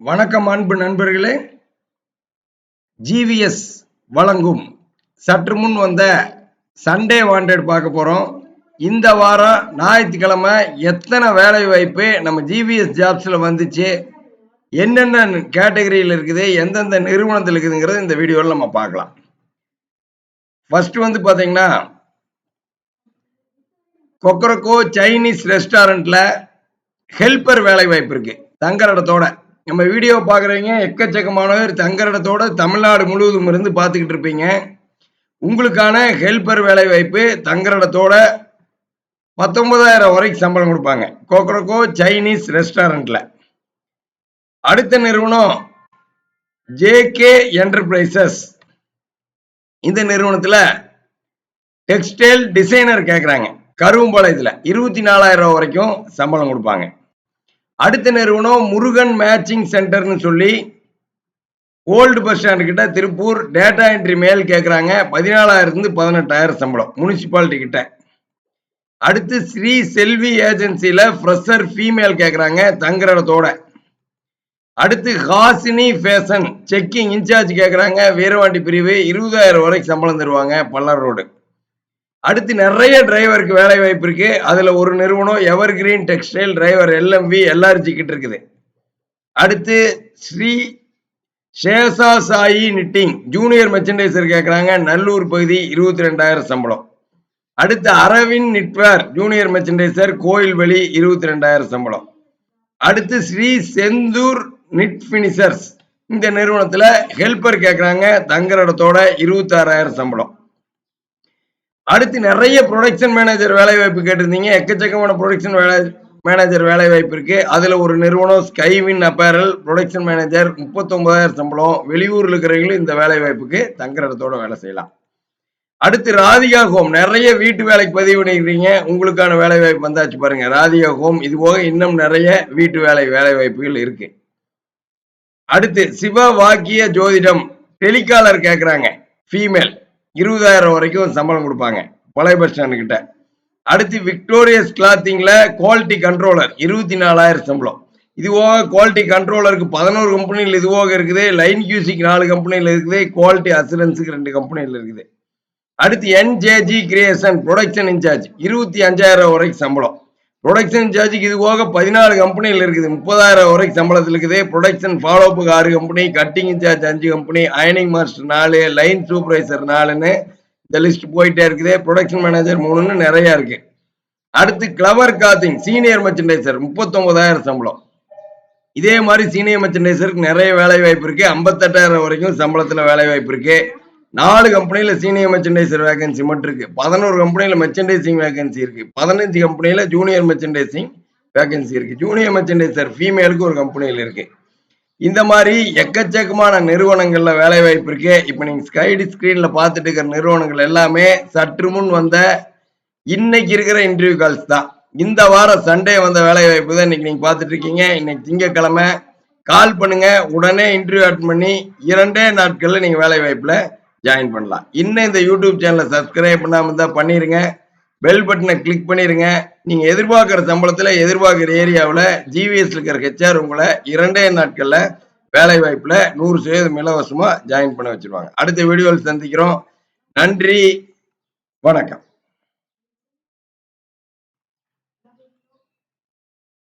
வணக்கம் அன்பு நண்பர்களே. ஜிவிஎஸ் வழங்கும் சற்று முன் வந்த சண்டே வாண்டட் பார்க்க போறோம். இந்த வாரம் ஞாயிற்றுக்கிழமை எத்தனை வேலை வாய்ப்பு நம்ம ஜிவிஎஸ் ஜாப்ஸில் வந்துச்சு? என்னென்ன கேட்டகரியில் இருக்குது? எந்தெந்த நிறுவனத்தில் இருக்குதுங்கிறது இந்த வீடியோவில் நம்ம பார்க்கலாம். ஃபர்ஸ்ட் வந்து பார்த்தீங்கன்னா கொக்கரக்கோ சைனீஸ் ரெஸ்டாரண்ட்டில் ஹெல்ப்பர் வேலை வாய்ப்பு இருக்குது தங்குற இடத்தோட. நம்ம வீடியோ பார்க்குறவங்க எக்கச்சக்கமானவர் தங்குற இடத்தோட தமிழ்நாடு முழுவதும் இருந்து பார்த்துக்கிட்டு இருப்பீங்க. உங்களுக்கான ஹெல்ப்பர் வேலை வாய்ப்பு தங்குற இடத்தோட பத்தொன்பதாயிரம் வரைக்கும் சம்பளம் கொடுப்பாங்க. கோக்ரோகோ சைனீஸ் ரெஸ்டாரண்ட்ல. அடுத்த நிறுவனம் ஜேகே என்டர்பிரைசஸ். இந்த நிறுவனத்தில் டெக்ஸ்டைல் டிசைனர் கேட்குறாங்க கருவம்பாளையத்தில் இருபத்தி நாலாயிரம் ரூபா வரைக்கும் சம்பளம் கொடுப்பாங்க. அடுத்த நிறுவனம்? முருகன் மேட்சிங் சென்டர்னு சொல்லி ஓல்டு பஸ் ஸ்டாண்டு கிட்ட திருப்பூர் டேட்டா என்ட்ரி மேல் கேட்குறாங்க பதினாலாயிரத்துலேருந்து பதினெட்டாயிரம் சம்பளம் முனிசிபாலிட்டி கிட்ட. அடுத்து ஸ்ரீ செல்வி ஏஜென்சியில் ஃப்ரெஷர் ஃபீமேல் கேட்குறாங்க தங்குற இடத்தோட அடுத்து ஹாசினி ஃபேஷன் செக்கிங் இன்சார்ஜ் கேட்குறாங்க வீரவாண்டி பிரிவு இருபதாயிரம் வரைக்கும் சம்பளம் தருவாங்க பல்லர் ரோடு. அடுத்து நிறைய டிரைவருக்கு வேலை வாய்ப்பு இருக்கு. அதுல ஒரு நிறுவனம் ever green textile driver LMV LRG கிட்ட இருக்குது. அடுத்து Sri Sesha Sai knitting junior merchandiser கேட்குறாங்க நல்லூர் பகுதி இருபத்தி ரெண்டாயிரம் சம்பளம். அடுத்து Aravind knitwear junior merchandiser Koilveli இருபத்தி ரெண்டாயிரம் சம்பளம். அடுத்து ஸ்ரீ செந்தூர் நிட் பினிஷர்ஸ் இந்த நிறுவனத்தில் ஹெல்பர் கேட்குறாங்க தங்குற இடத்தோட இருபத்தாறாயிரம் சம்பளம். அடுத்து நிறைய ப்ரொடக்ஷன் மேனேஜர் வேலை வாய்ப்பு கேட்டிருந்தீங்க. எக்கச்சக்கமான ப்ரொடக்ஷன் வேலை மேனேஜர் வேலை வாய்ப்பு இருக்கு. அதுல ஒரு நிறுவனம் ஸ்கைவின் அப்பேரல் ப்ரொடக்ஷன் மேனேஜர் முப்பத்தொன்பதாயிரம் சம்பளம். வெளியூர்ல இருக்கிறவங்களும் இந்த வேலை வாய்ப்புக்கு தங்குற இடத்தோட வேலை செய்யலாம். அடுத்து ராதிகா ஹோம். நிறைய வீட்டு வேலைக்கு பதிவு பண்ணிக்கிறீங்க உங்களுக்கான வேலை வாய்ப்பு வந்தாச்சு பாருங்க. ராதிகா ஹோம். இது போக இன்னும் நிறைய வீட்டு வேலை வேலை வாய்ப்புகள் இருக்கு. அடுத்து சிவ வாக்கிய ஜோதிடம். டெலிகாலர் கேட்குறாங்க ஃபீமேல் இருபதாயிரம் வரைக்கும் சம்பளம் கொடுப்பாங்க பழைய பஸ் ஸ்டாண்டு கிட்ட. அடுத்து விக்டோரியஸ் கிளாத்திங்ல குவாலிட்டி கண்ட்ரோலர் இருபத்தி நாலாயிரம் சம்பளம் இதுவாக குவாலிட்டி கண்ட்ரோலருக்கு பதினோரு கம்பெனியில் இதுவாக இருக்குது லைன் கியூசிக்கு நாலு கம்பெனியில் இருக்குது குவாலிட்டி அசூரன்ஸுக்கு ரெண்டு கம்பெனியில் இருக்குது. அடுத்து என்ஜேஜி கிரியேஷன் ப்ரொடக்ஷன் இன்சார்ஜ் இருபத்தி அஞ்சாயிரம் வரைக்கும் சம்பளம். ப்ரொடக்ஷன் சார்ஜுக்கு இது போக பதினாலு கம்பெனியில் இருக்குது. முப்பதாயிரம் வரைக்கும் சம்பளத்தில் இருக்குது. ப்ரொடக்ஷன் ஃபாலோப்புக்கு ஆறு கம்பெனி கட்டிங் சார்ஜ் அஞ்சு கம்பெனி அயனிங் மாஸ்டர் நாலு லைன் சூப்பர்வைசர் நாலுன்னு இந்த லிஸ்ட் போயிட்டே இருக்குது. ப்ரொடக்ஷன் மேனேஜர் மூணுன்னு நிறைய இருக்கு. அடுத்து கிளவர் காத்திங் சீனியர் மெர்ச்சன்டைசர் முப்பத்தொன்பதாயிரம் சம்பளம். இதே மாதிரி சீனியர் மெர்ச்சன்டைசருக்கு நிறைய வேலை வாய்ப்பு இருக்கு. ஐம்பத்தெட்டாயிரம் வரைக்கும் சம்பளத்தில் வேலை வாய்ப்பு இருக்குது நாலு கம்பெனியில் சீனியர் மெர்ச்சன்டைசர் வேகன்சி மட்டும் இருக்கு பதினோரு கம்பெனியில் மெர்ச்சன்டைசிங் வேகன்சி இருக்கு. பதினஞ்சு கம்பெனியில் ஜூனியர் மெர்ச்சன்டைசிங் வேகன்சி இருக்கு. ஜூனியர் மெர்ச்சன்டைசர் ஃபீமேலுக்கு ஒரு கம்பெனியில் இருக்கு. இந்த மாதிரி எக்கச்சக்கமான நிறுவனங்கள்ல வேலை வாய்ப்பு இருக்கு. இப்போ நீங்க ஸ்கைடி ஸ்கிரீன்ல பார்த்துட்டு இருக்கிற நிறுவனங்கள் எல்லாமே சற்று முன் வந்த இன்னைக்கு இருக்கிற இன்டர்வியூ கால்ஸ் தான். இந்த வாரம் சண்டே வந்த வேலை வாய்ப்பு தான் இன்னைக்கு நீங்க பார்த்துட்டு இருக்கீங்க. இன்னைக்கு திங்கக்கிழமை கால் பண்ணுங்க. உடனே இன்டர்வியூ அட்டன் பண்ணி இரண்டே நாட்கள்ல நீங்க வேலை வாய்ப்புல ஜாயின் பண்ணலாம். இன்னும் இந்த யூடியூப் சேனலை சப்ஸ்கிரைப் பண்ணாமல் இருந்தால் பண்ணிடுங்க பெல் பட்டனை கிளிக் பண்ணிடுங்க நீங்கள் எதிர்பார்க்குற சம்பளத்தில் எதிர்பார்க்குற ஏரியாவில் ஜிவிஎஸ்ல இருக்கிற ஹெச்ஆர் உங்களை இரண்டே நாட்களில் வேலை வாய்ப்பில் நூறு சதவீதம் இலவசமாக ஜாயின் பண்ண வச்சுருவாங்க. அடுத்த வீடியோவில் சந்திக்கிறோம். நன்றி. வணக்கம்.